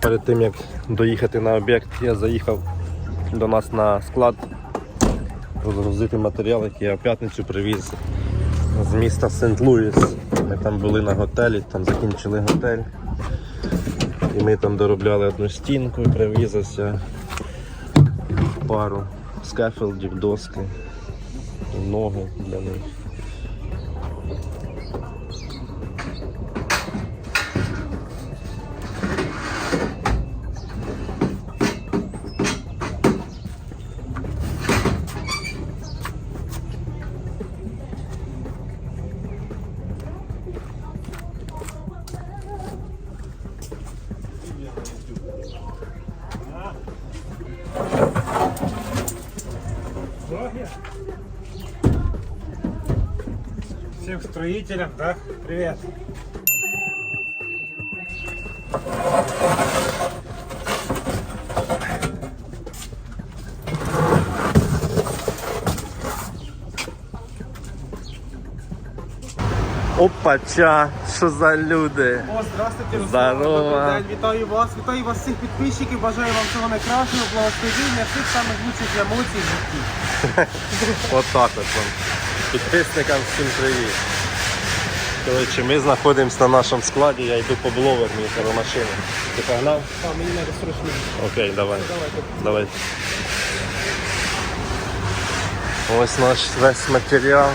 перед тим як доїхати на об'єкт, я заїхав до нас на склад розгрузити матеріал, який я в п'ятницю привіз з міста Сент-Луїс. Ми там були на готелі, там закінчили готель. І ми там доробляли одну стінку і привізався пару скафелдів, доски, ноги для них. Строителям, да? Привет. Опача, що за люди? О, здравствуйте, Руслан. Здорово. Добрий день, вітаю вас, вітаю вас всіх підписчиків, бажаю вам всього найкращого, благословіння, всіх самих лучших емоцій в житті. Отак от вам. Підписникам всім привіт. Коротше, ми знаходимося на нашому складі, я йду по бловер, мені треба машину. Ти погнав? Так, мені треба срочно. Окей, давай. Давай. Ось наш весь матеріал.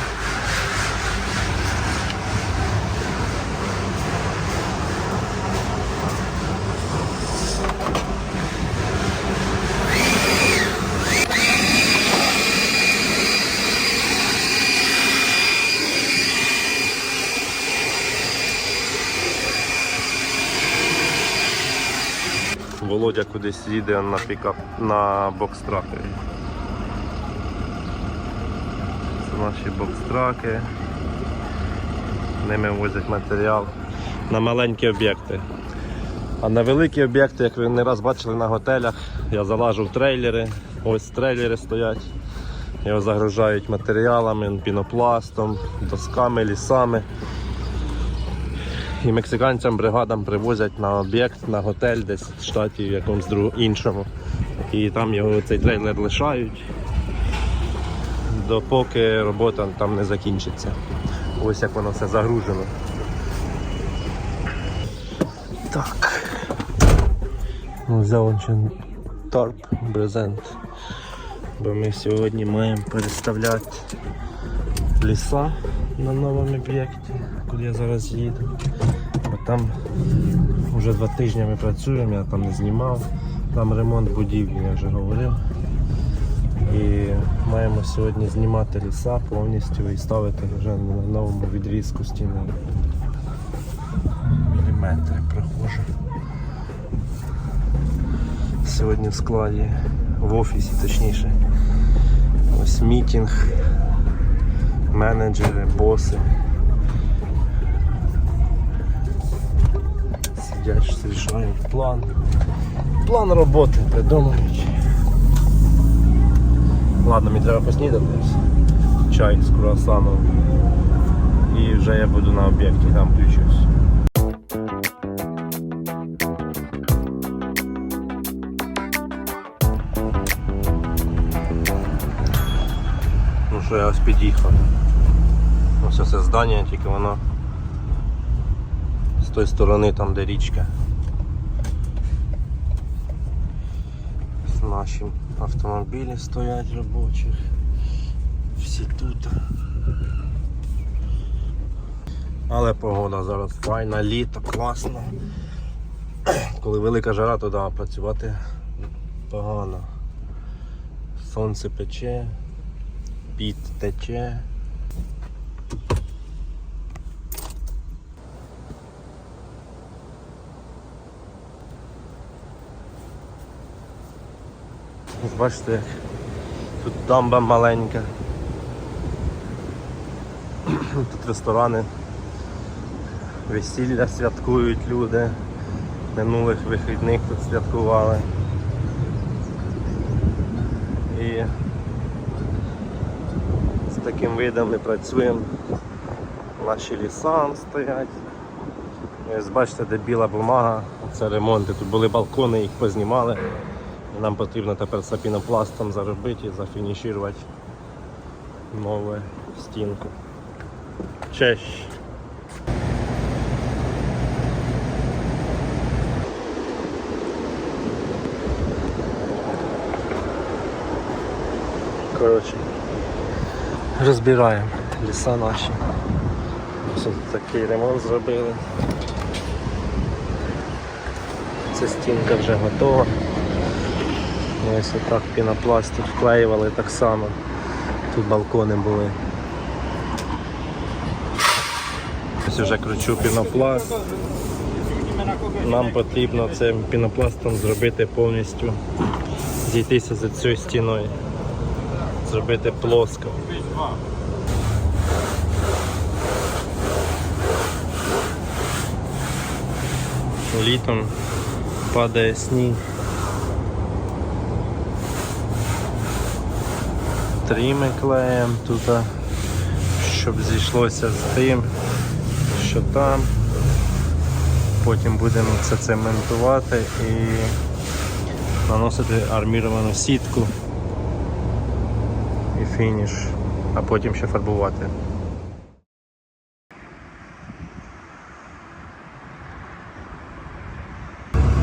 Володя кудись їде на пікап на бокстракері. Це наші бокстраки. Ними возять матеріал на маленькі об'єкти. А на великі об'єкти, як ви не раз бачили на готелях, я залажу в трейлери. Ось трейлери стоять. Його загружають матеріалами, пінопластом, досками, лісами. І мексиканцям бригадам привозять на об'єкт, на готель десь в штаті в якомусь іншому. І там його цей трейлер лишають, допоки робота там не закінчиться. Ось як воно все загружено. Так. Ну, взяв тарп, брезент. Бо ми сьогодні маємо переставляти ліса на новому об'єкті, куди я зараз їду. Там вже два тижні ми працюємо, я там не знімав. Там ремонт будівлі, я вже говорив. І маємо сьогодні знімати ліса повністю і ставити вже на новому відрізку стіни. Міліметри прохоже. Сьогодні в складі, в офісі точніше. Ось мітінг, менеджери, боси. Сидять, рішають план. План роботи придумують. Ладно, мені треба поснідати. Чай з круасаном. І вже я буду на об'єкті, там включусь. Ну що, я ось під'їхав. Ось це здання, тільки воно тої сторони там де річка. Ось Наші автомобілі стоять робочих. Всі тут. Але погода зараз файна, літо, класно. Коли велика жара, то да, працювати погано. Сонце пече, піт тече. Бачите, тут дамба маленька. Тут ресторани, весілля святкують люди. Минулих вихідних тут святкували. І з таким видом ми працюємо. Наші ліса стоять. Ось бачите, де біла бумага, це ремонти. Тут були балкони, їх познімали. Нам потрібно тепер це пінопластом заробити і зафінішувати нову стінку. Честь. Коротше, розбираємо ліса наші. Ось такий ремонт зробили. Ця стінка вже готова. Ось отак пінопластик вклеювали так само. Тут балкони були. Ось вже кручу пінопласт. Нам потрібно цим пінопластом зробити повністю, зійтися за цією стіною, зробити плоско. Літом падає сніг. Тріми клеєм тут, щоб зійшлося з тим, що там. Потім будемо це цементувати і наносити арміровану сітку і фініш, а потім ще фарбувати.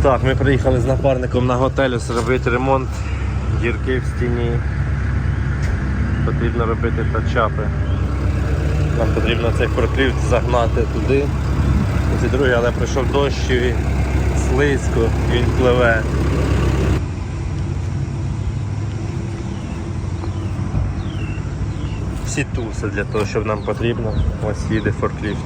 Так, ми приїхали з напарником на готель зробити ремонт дірки в стіні. Потрібно робити тачапи. Нам потрібно цей форкліфт загнати туди. Це другі, але пройшов дощ і слизько, він пливе. Всі туси для того, щоб нам потрібно. Ось їде форкліфт.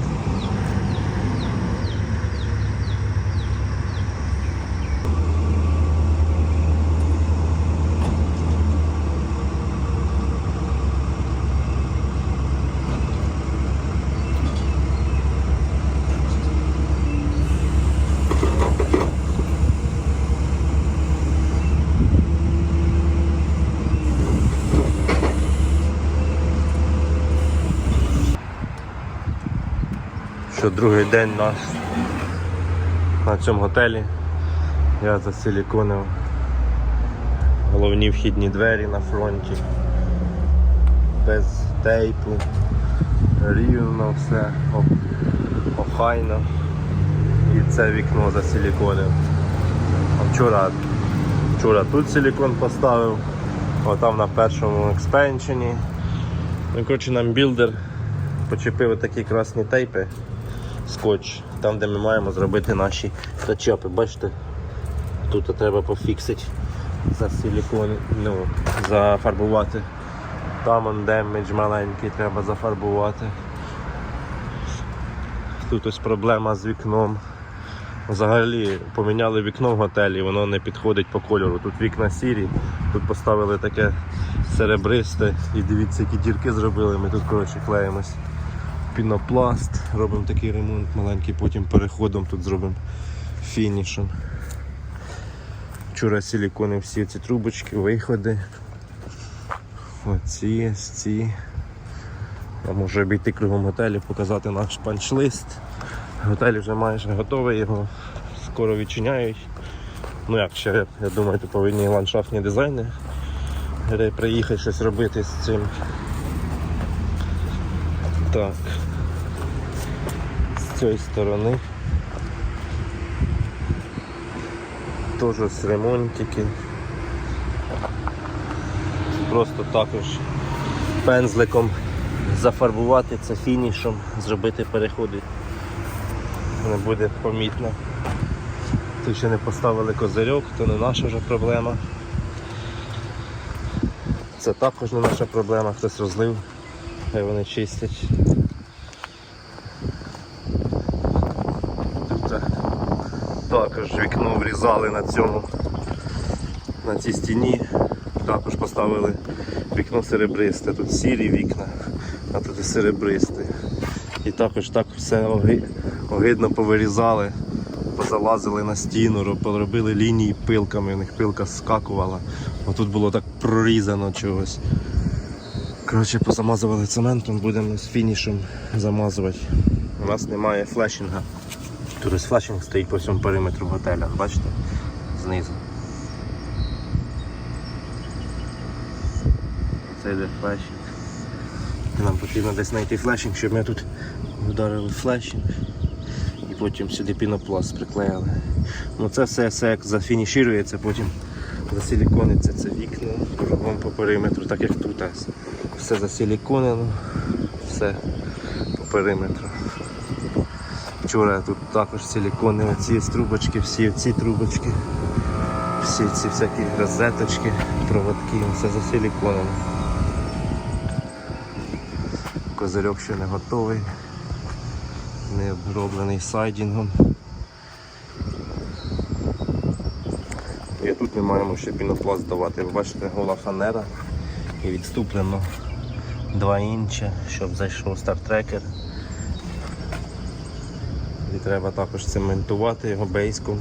Другий день наш на цьому готелі. Я засиліконив головні вхідні двері на фронті. Без тейпу, рівно все, ох- охайно. І це вікно засиліконив. А вчора, вчора тут силікон поставив, отам на першому експеншені. Ну, коротше, нам білдер почепив такі красні тейпи скотч, там де ми маємо зробити наші тачапи. Бачите, тут треба пофіксити за силікон, ну, зафарбувати. Там он демедж маленький треба зафарбувати. Тут ось проблема з вікном. Взагалі поміняли вікно в готелі, воно не підходить по кольору. Тут вікна сірі, тут поставили таке серебристе і дивіться, які дірки зробили. Ми тут коротше клеїмось пінопласт, робимо такий ремонт маленький, потім переходом тут зробимо фінішем. Вчора силікони всі ці трубочки, виходи. Оці, ці. Я можу обійти кругом готелю, показати наш панчлист. Готель вже майже готовий, його скоро відчиняють. Ну як ще, я думаю, тут повинні ландшафтні дизайни приїхати щось робити з цим. Так. З цієї сторони. Теж з ремонтики. Просто також пензликом зафарбувати це фінішом, зробити переходи. Не буде помітно. Тут ще не поставили козирьок, то не наша вже проблема. Це також не наша проблема, хтось розлив, хай вони чистять. Тут е, також вікно на цьому, на цій стіні. Також поставили вікно серебристе, тут сірі вікна, а тут серебристе. І також так все огидно повирізали, позалазили на стіну, ро- поробили лінії пилками, у них пилка скакувала. Отут було так прорізано чогось. Коротше, позамазували цементом, будемо з фінішем замазувати. У нас немає флешинга. Тут флешинг стоїть по всьому периметру готеля, бачите? Знизу. Це йде флешинг. Нам потрібно десь знайти флешинг, щоб ми тут вдарили флешинг і потім сюди пінопласт приклеїли. Ну це все, все як зафінішується, потім засилікониться це вікна кругом по периметру, так як тут. Все засиліконено, все по периметру. Вчора тут також силіконили ці трубочки, всі ці трубочки, всі ці всякі розеточки, проводки, все засиліконено. Козирьок ще не готовий, не оброблений сайдінгом. І тут ми маємо ще пінопласт давати. Ви бачите, гола фанера і відступлено 2 інчі, щоб зайшов стартрекер. Треба також цементувати його бейском,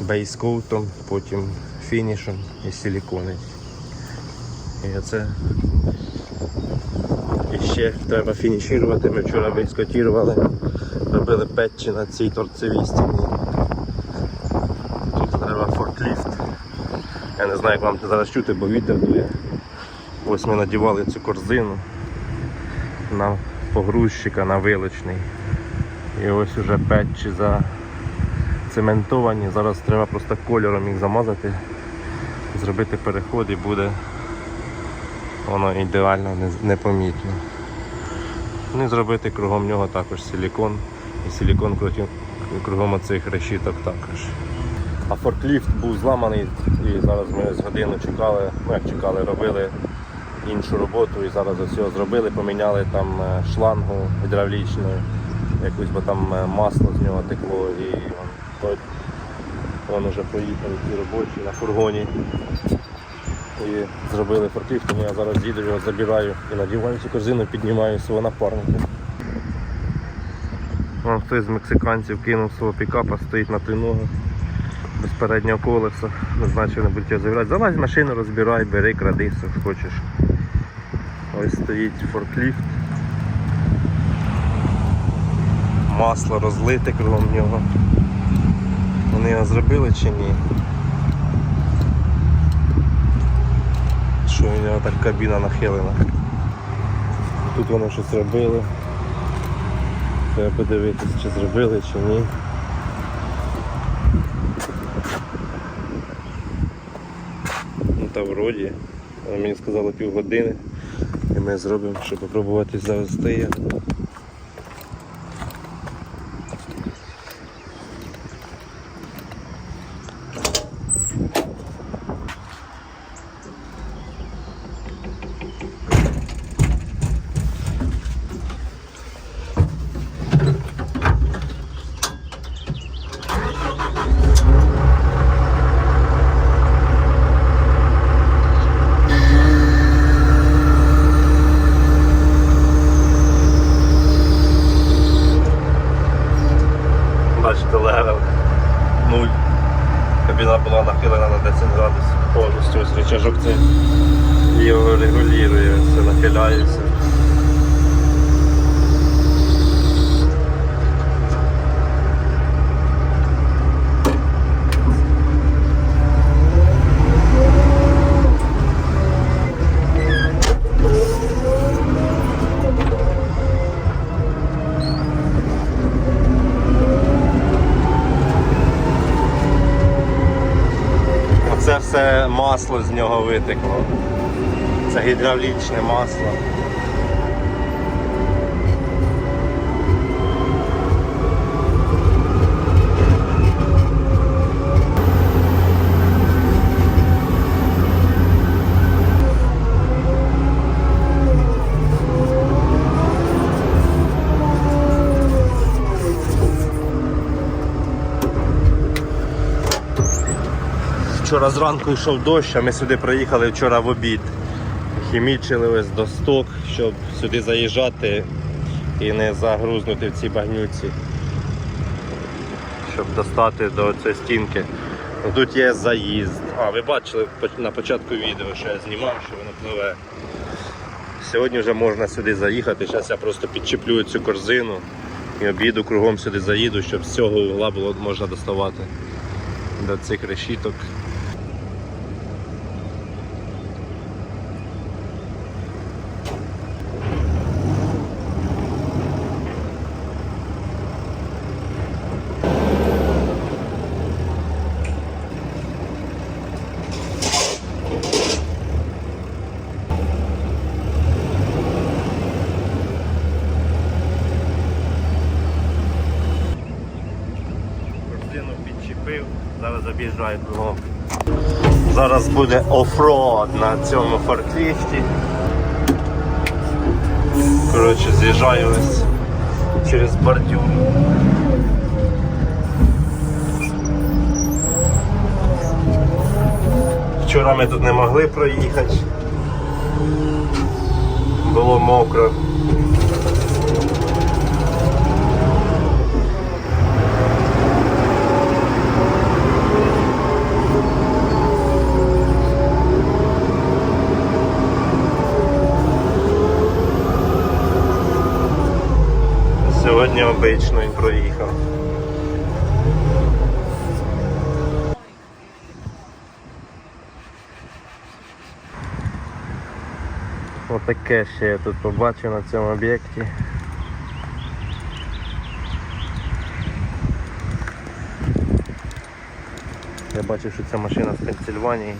бейскоутом, потім фінішем і силіконить. І оце і ще треба фінішувати. Ми вчора бейскотірували, робили петчі на цій торцевій стіні. Тут треба форкліфт. Я не знаю, як вам це зараз чути, бо вітер дує. Ось ми надівали цю корзину на погрузчика, на вилочний. І ось уже петчі зацементовані. Зараз треба просто кольором їх замазати, зробити переход і буде воно ідеально непомітно. Ну і зробити кругом нього також силікон. І силікон кругом, оцих решіток також. А форкліфт був зламаний і зараз ми з годину чекали, ну як чекали, робили іншу роботу і зараз ось його зробили, поміняли там е, шлангу гідравлічну, якусь, бо там е, масло з нього текло і той, він вже поїхав ці робочі на фургоні. І зробили форкліфт, тому я зараз їду, його забираю і надіваю цю корзину, піднімаю свого напарника. Вон хтось з мексиканців кинув свого пікапа, стоїть на ногу без переднього колеса. Не знаю, чи вони будуть його забирати. Залазь машину, розбирай, бери, кради, що хочеш. Ось стоїть форкліфт. Масло розлите кругом нього. Вони його зробили чи ні? Що у нього так кабіна нахилена. Тут вони щось робили. Треба подивитися, чи зробили, чи ні. Ну та вроді. Але Мені сказали півгодини. І ми зробимо, щоб спробувати завести його. Бачите, левел 0. Кабіна була нахилена на 10 градусів повністю. Ось масло з нього витекло. Це гідравлічне масло. Вчора зранку йшов дощ, а ми сюди приїхали вчора в обід. Хімічили ось до сток, щоб сюди заїжджати і не загрузнути в цій багнюці. Щоб достати до цієї стінки. Ну, Тут є заїзд. А, ви бачили на початку відео, що я знімав, що воно пливе. Сьогодні вже можна сюди заїхати. Зараз я просто підчеплю цю корзину І об'їду кругом сюди заїду, щоб з цього угла було можна доставати до цих решіток. Корзину підчепив, зараз об'їжджаю. Зараз буде оффроад на цьому форкліфті. Коротше, з'їжджаю ось через бордюр. Вчора ми тут не могли проїхати. Було мокро. Сьогодні обично він проїхав. Отаке ще я тут побачив на цьому об'єкті. Я бачив, що ця машина з Пенсильванії.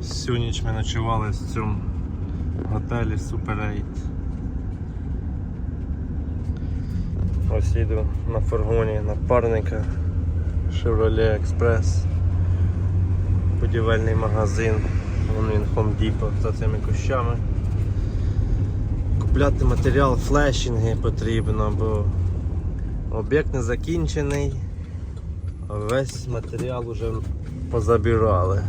Всю ніч ми ночували в цьому готелі Super 8. Ось їду на фургоні напарника Chevrolet Express. Будівельний магазин. Вон він Home Depot за цими кущами. Купляти матеріал флешинги потрібно, бо об'єкт не закінчений, а весь матеріал вже позабирали.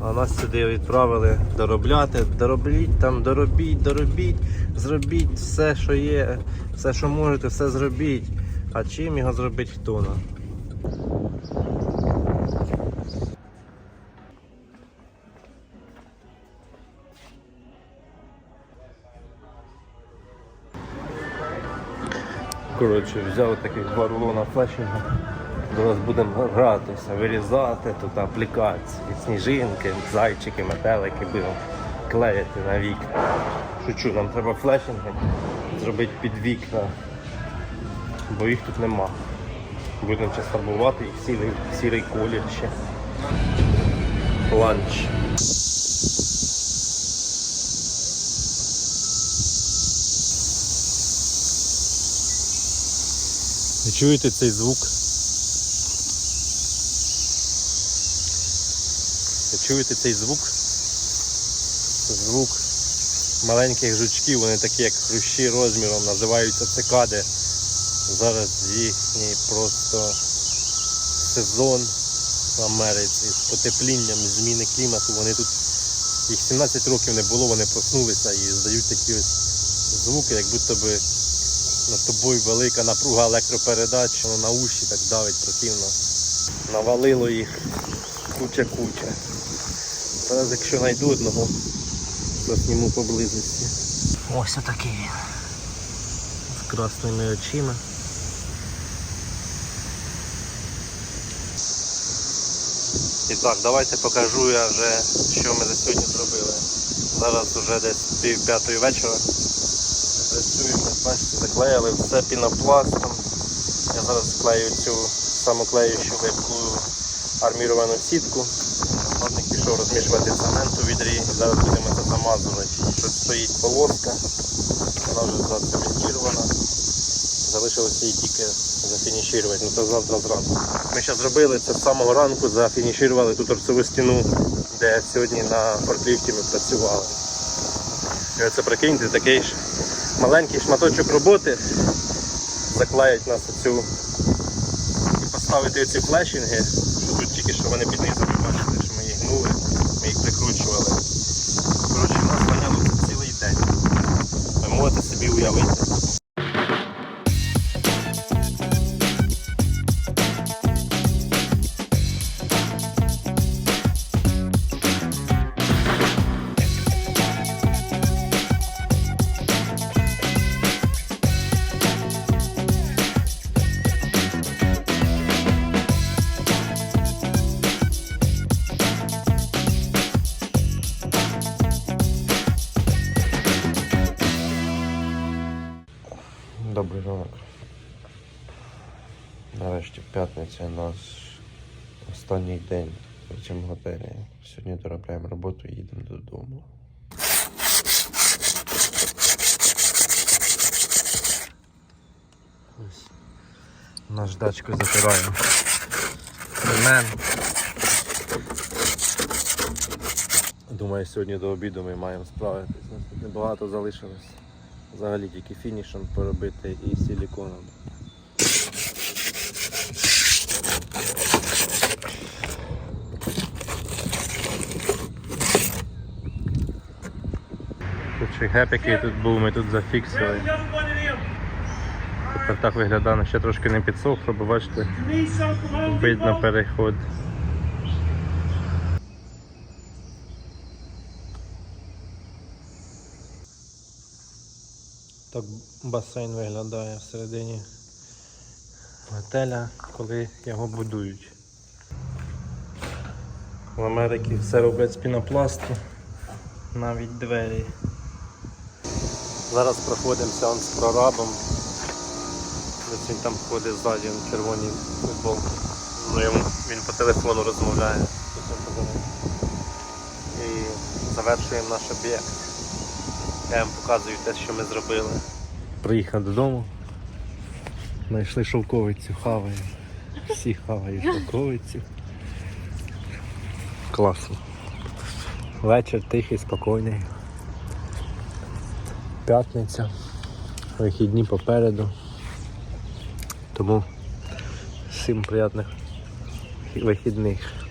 А нас сюди відправили доробляти, доробіть там, доробіть, доробіть, зробіть все, що є, все, що можете, все зробіть. А чим його зробить хто нам? Коротше, взяв таких два рулона флешинга. Зараз будемо гратися, вирізати тут аплікації, сніжинки, зайчики, метелики будемо клеїти на вікна. Шучу, нам треба флешинги зробити під вікна, бо їх тут нема. Будемо зараз фарбувати їх сірий, сірий колір ще. Ланч. Ви чуєте цей звук? Ви чуєте цей звук? Звук маленьких жучків, вони такі як хрущі розміром, називаються цикади. Зараз їхній просто сезон в Америці з потеплінням, зміни клімату. Вони тут їх 17 років не було, вони проснулися і здають такі ось звуки, як будто би над тобою велика напруга електропередач, воно на уші так давить противно. Навалило їх куча-куча. Зараз якщо знайду одного, то зніму поблизості. Ось отакий він. З красними очима. І так, давайте покажу я вже, що ми за сьогодні зробили. Зараз вже десь пів п'ятої вечора. Працюємо, бачите, заклеїли все пінопластом. Я зараз склею цю самоклеючу липку арміровану сітку. Напарник пішов розмішувати цемент у відрі. Зараз будемо це замазувати. Тут стоїть полоска, вона вже зацементована. Залишилося її тільки зафінішувати, ну це завтра зранку. Ми зараз зробили це з самого ранку, зафінішували ту торцеву стіну, де сьогодні на форкліфті ми працювали. І оце прикиньте, такий ж маленький шматочок роботи заклеять нас оцю і поставити ці флешінги, що тут тільки що вони під низом, п'ятниця наш останній день в цьому готелі. Сьогодні доробляємо роботу і їдемо додому. Ось. Наш дачку запираємо. Мен. Думаю, сьогодні до обіду ми маємо тут небагато залишилось. Взагалі тільки фінішем поробити і силіконом. Тут ще геп, який тут був, ми тут зафіксили. Тепер так виглядає, ну, ще трошки не підсох, щоб бачите, видно переход. Так басейн виглядає всередині готеля, коли його будують. В Америці все роблять з пінопласту, навіть двері. Зараз проходимо сеанс з прорабом. Ось він там ходить ззаді на червоній футболці. Ну, він по телефону розмовляє. І завершуємо наш об'єкт. Я вам показую те, що ми зробили. Приїхав додому. Знайшли шовковицю, хаваємо. Всі хавають шовковицю. Класно. Вечір тихий, спокійний. П'ятниця. Вихідні попереду. Тому всім приємних вихідних.